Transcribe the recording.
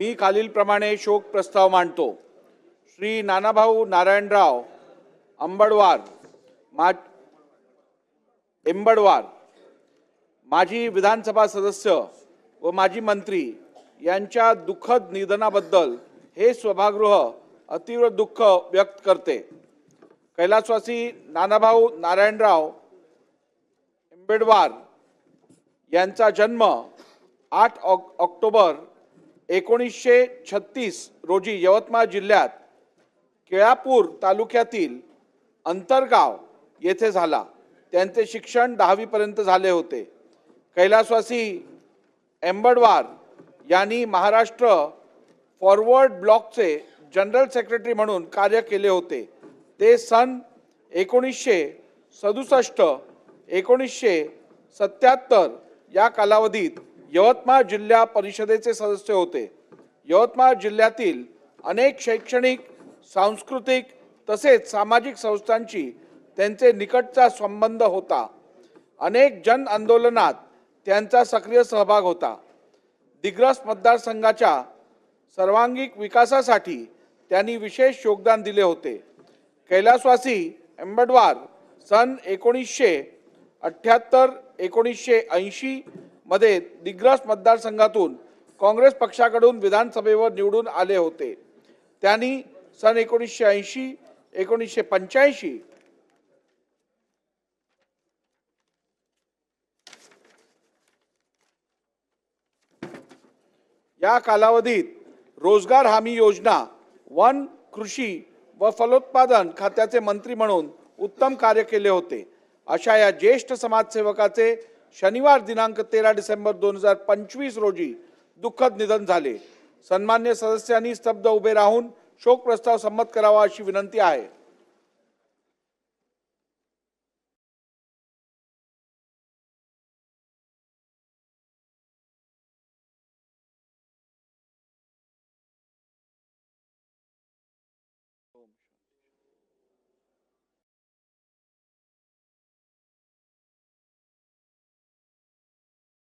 मी खालीलप्रमाणे शोक प्रस्ताव मांडतो. श्री नानाभाऊ नारायणराव अंबडवार मा एंबडवार माजी विधानसभा सदस्य व माजी मंत्री यांच्या दुःखद निधनाबद्दल हे सभागृह अतीव्र दुःख व्यक्त करते. कैलासवासी नानाभाऊ नारायणराव एंबेडवार यांचा जन्म आठ ऑक ऑक्टोबर एकोणीसशे छत्तीस रोजी यवतमाळ जिल्ह्यात केळापूर तालुक्यातील अंतरगाव येथे झाला. त्यांचे शिक्षण दहावीपर्यंत झाले होते. कैलासवासी एंबडवार यांनी महाराष्ट्र फॉरवर्ड ब्लॉकचे जनरल सेक्रेटरी म्हणून कार्य केले होते. ते सन एकोणीसशे सदुसष्ट एकोणीसशे सत्याहत्तर या कालावधीत यवतमाळ जिल्हा परिषदेचे सदस्य होते. यवतमाळ जिल्ह्यातील अनेक शैक्षणिक सांस्कृतिक तसेच सामाजिक संस्थांशी त्यांचे निकटचा संबंध होता. अनेक जन आंदोलनात त्यांचा सक्रिय सहभाग होता. दिग्रस मतदारसंघाच्या सर्वांगिक विकासासाठी त्यांनी विशेष योगदान दिले होते. कैलासवासी एंबडवार सन एकोणीसशे अठ्ठ्याहत्तर एकोणीसशे ऐंशी मध्ये दिग्रस मतदारसंघातून काँग्रेस पक्षाकडून विधानसभेवर निवडून आले होते. त्यांनी सन एकोणीसशे ऐंशी एकोणीसशे पंच्याऐंशी या कालावधीत रोजगार हमी योजना वन कृषी व फलोत्पादन खात्याचे मंत्री म्हणून उत्तम कार्य केले होते. अशा या ज्येष्ठ समाजसेवकाचे शनिवार दिनांक तेरा डिसेंबर दोन हजार पंचवीस रोजी दुःखद निधन झाले. सन्मान्य सदस्यांनी स्तब्ध उभे राहून शोक प्रस्ताव संमत करावा अशी विनंती आहे.